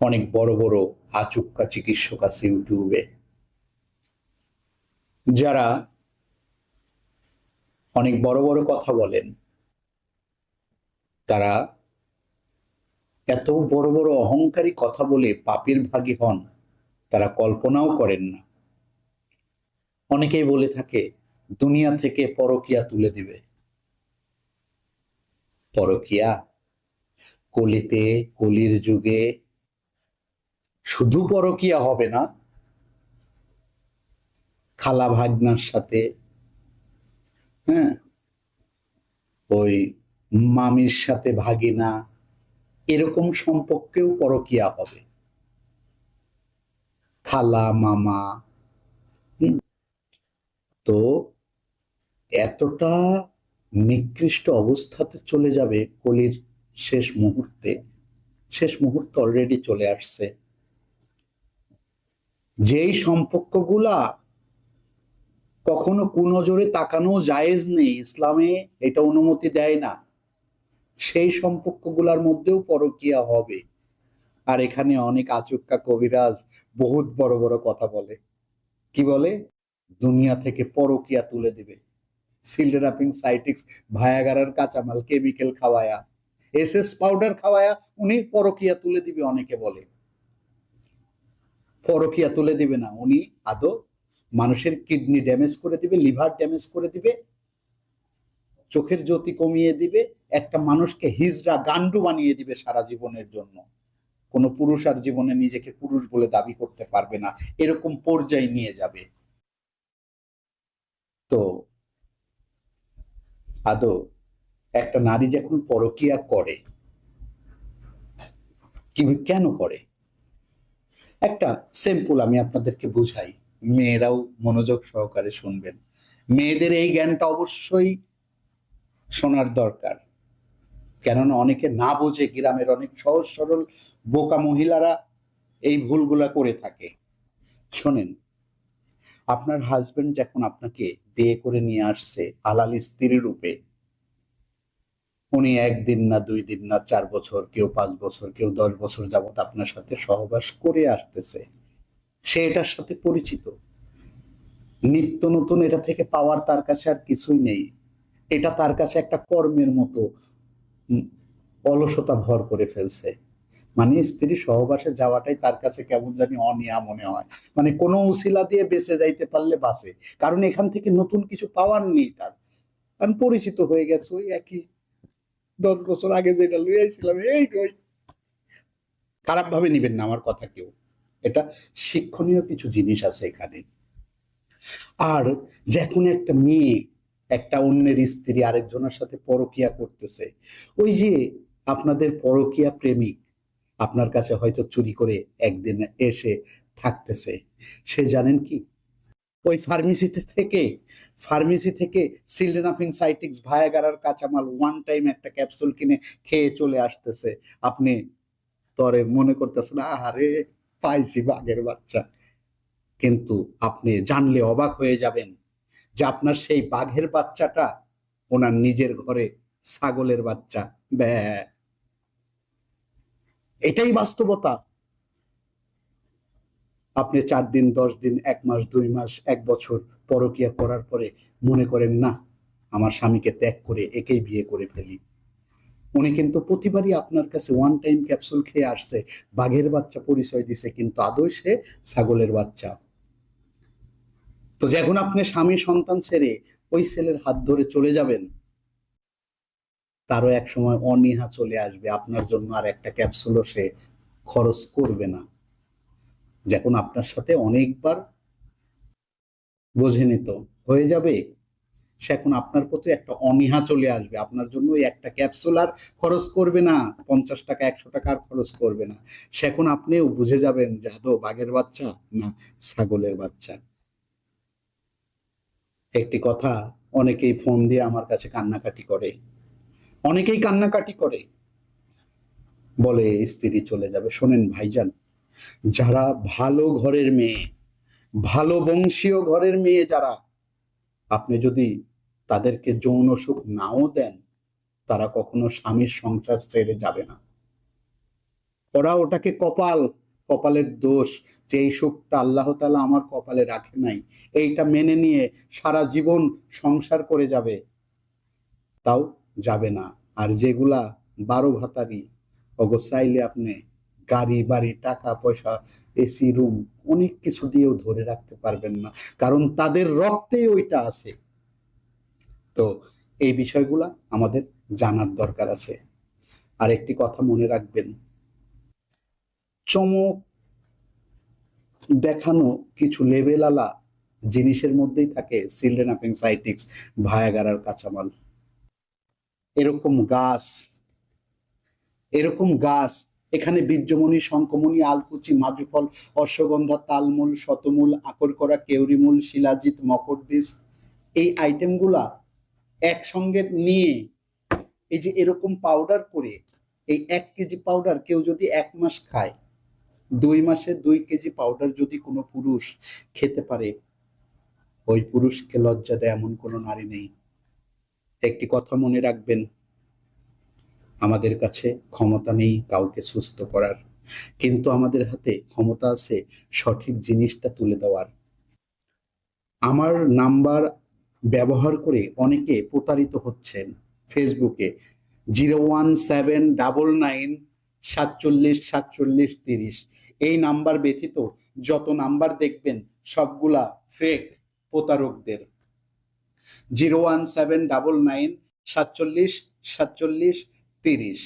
অনেক বড় বড় আচুক্কা চিকিৎসক আছে ইউটিউবে। যারা অনেক বড় বড় কথা বলেন, তারা এত বড় বড় অহংকারী কথা বলে পাপের ভাগী হন, তারা কল্পনাও করেন না। অনেকেই বলে থাকে, দুনিয়া থেকে পরকিয়া তুলে দিবে। পরকিয়া, কলিতে কলির যুগে শুধু পরকিয়া হবে না, খালা ভাগনার সাথে হ্যাঁ ওই মামির সাথে ভাগিনা, এরকম সম্পর্কেও পরকিয়া হবে খালা, মামা। তো এতটা নিকৃষ্ট অবস্থাতে চলে যাবে কলির শেষ মুহূর্তে, শেষ মুহূর্ত অলরেডি চলে আসছে যেই সম্পর্কগুলা কখনো কুনজরে তাকানো জায়েজ নেই, ইসলামে এটা অনুমতি দেয় না, সেই সম্পর্কগুলার মধ্যেও পরকিয়া হবে। আর এখানে অনেক আচুক্কা কবিরাজ বহুত বড় বড় কথা বলে। কি বলে? দুনিয়া থেকে পরকিয়া তুলে দিবে। সিল্ড রাপিং সাইটিক্স, ভায়াগারার কাঁচামাল, কেমিক্যাল খাওয়ায়া এস এস পাউডার খাওয়ায়া, উনি পরকিয়া তুলে দিবে অনেকে বলে। পরকিয়া তুলে দিবে না। উনি আদৌ মানুষের কিডনি ড্যামেজ করে দিবে, লিভার ড্যামেজ করে দিবে, চোখের জ্যোতি কমিয়ে দিবে, একটা মানুষকে হিজড়া গান্ডু বানিয়ে দিবে সারা জীবনের জন্য। কোনো পুরুষ আর জীবনে নিজেকে পুরুষ বলে দাবি করতে পারবে না। এরকম পর্যায়ে নিয়ে যাবে। তো আদৌ একটা নারী যখন পরকিয়া করে, কি কেন করে? একটা সিম্পল আমি আপনাদেরকে বুঝাই। মেয়েরাও মনোযোগ সহকারে শুনবেন। মেয়েদের এই জ্ঞানটা অবশ্যই শোনার দরকার। কেননা অনেকে না বোঝে গ্রামের অনেক সহজ সরল বোকা মহিলারা এই ভুলগুলা করে থাকে। শোনেন, আপনার হাজবেন্ড যখন আপনাকে বিয়ে করে নিয়ে আসছে, আলাল স্ত্রী রূপে উনি একদিন না দুই দিন না চার বছর, কেউ পাঁচ বছর, কেউ দশ বছর যাবত আপনার সাথে সহবাস করে আসতেছে। সে এটার সাথে পরিচিত। নিত্য নতুন এটা থেকে পাওয়ার তার কাছে আর কিছুই নেই। এটা তার কাছে একটা কর্মের মতো অলসতা ভর করে ফেলছে। মানে স্ত্রী সহবাসে যাওয়াটাই তার কাছে কেমন জানি অনিয়া মনে হয়। মানে কোনো উশিলা দিয়ে বেঁচে যাইতে পারলে বাসে কারণ এখান থেকে নতুন কিছু পাওয়ার নেই তার। কারণ পরিচিত হয়ে গেছে, ওই একই দশ বছর আগে যেটা লুই আইছিলাম এইটাই খারাপ ভাবে নিবেন না আমার কথা কেউ। এটা শিক্ষণীয় কিছু জিনিস আছে এখানে। আর যখন একটা মেয়ে, একটা অন্যের স্ত্রী আরেকজনের সাথে পরকিয়া করতেছে, ওই যে আপনাদের পরকিয়া প্রেমিক, আপনার কাছে হয়তো চুরি করে একদিন এসে থাকতেছে। সে জানেন কি? ওই ফার্মেসিতে থেকে ফার্মেসি থেকে সিলডেনাফিং সাইটিক্স ভায়াগারার কাঁচামাল ওয়ান টাইম একটা ক্যাপসুল কিনে খেয়ে চলে আসতেছে। আপনি তরে মনে করতেছেন আরে পাইছি বাঘের বাচ্চা। কিন্তু আপনি জানলে অবাক হয়ে যাবেন যে আপনার সেই বাঘের বাচ্চাটা ওনার নিজের ঘরে ছাগলের বাচ্চা। ব্যা এটাই বাস্তবতা। আপনি চার দিন, দশ দিন, এক মাস, দুই মাস, এক বছর পরকিয়া করার পরে মনে করেন, না, আমার স্বামীকে ত্যাগ করে একেই বিয়ে করে ফেলি। উনি কিন্তু প্রতিবারই আপনার কাছে ওয়ান টাইম ক্যাপসুল খেয়ে আসছে। বাঘের বাচ্চা পরিচয় দিছে, কিন্তু আদৌ সে ছাগলের বাচ্চা। তো যখন আপনি স্বামী সন্তান ছেড়ে ওই ছেলের হাত ধরে চলে যাবেন, তারও এক সময় অনীহা চলে আসবে। আপনার জন্য আর একটা ক্যাপসুলও সে খরচ করবে না। যখন আপনার সাথে অনেকবার বোঝে নিত হয়ে যাবে, সে এখন আপনার প্রতি একটা অনীহা চলে আসবে। আপনার জন্য ওই একটা ক্যাপসুল আর খরচ করবে না। পঞ্চাশ টাকা, একশো টাকা আর খরচ করবে না। সে এখন আপনিও বুঝে যাবেন যে আদৌ বাঘের বাচ্চা না ছাগলের বাচ্চা। একটি কথা অনেকেই ফোন দিয়ে আমার কাছে কান্নাকাটি করে। অনেকেই কান্নাকাটি করে। বলে স্ত্রী চলে যাবে। শোনেন ভাইজান যারা ভালো ঘরের মেয়ে, ভালো বংশীয় ঘরের মেয়ে যারা, আপনি যদি তাদেরকে যৌন সুখ নাও দেন, তারা কখনো স্বামীর সংসার ছেড়ে যাবে না। ওরা ওটাকে কপাল, কপালের দোষ, যে এই সুখটা আল্লাহ তালা আমার কপালে রাখে নাই, এইটা মেনে নিয়ে সারা জীবন সংসার করে যাবে, তাও যাবে না। আর যেগুলা বারো ভাতারি অগো চাইলে আপনি গাড়ি, বাড়ি, টাকা, পয়সা এসি রুম অনেক কিছু দিয়েও ধরে রাখতে পারবেন না। কারণ তাদের রক্তে ওইটা আছে। তো এই বিষয়গুলা আমাদের জানার দরকার আছে। আর একটি কথা মনে রাখবেন। চমক দেখানো কিছু লেভেলালা জিনিসের মধ্যেই থাকে চিলড্রেন অফ এনসাইটিক্স ভায়াগারার কাঁচামাল। এরকম গাছ এরকম গাছ এখানে বীর্যমণি শঙ্কমণি আলকুচি মাজুফল অশ্বগন্ধা, তালমূল, শতমূল আকর করা কেউরিমূল, শিলাজিৎ মকরদিস এই আইটেমগুলা একসঙ্গে নিয়ে এই যে এরকম পাউডার করে, এই এক কেজি পাউডার কেউ যদি এক মাস খায়, দুই মাসে দুই কেজি পাউডার যদি কোনো পুরুষ খেতে পারে, ওই পুরুষকে লজ্জা দেয় এমন কোনো নারী নেই। একটি কথা মনে রাখবেন আমাদের কাছে ক্ষমতা নেই কাউকে সুস্থ করার। কিন্তু আমাদের হাতে ক্ষমতা আছে সঠিক জিনিসটা তুলে দেওয়ার। আমার নাম্বার ব্যবহার করে অনেকে প্রতারিত হচ্ছেন ফেসবুকে। Zero one seven double nine সাতচল্লিশ সাতচল্লিশ তিরিশ। এই নাম্বার ব্যতীত যত নাম্বার দেখবেন সবগুলা fake প্রতারকদের। Zero one seven double nine সাতচল্লিশ সাতচল্লিশ তিরিশ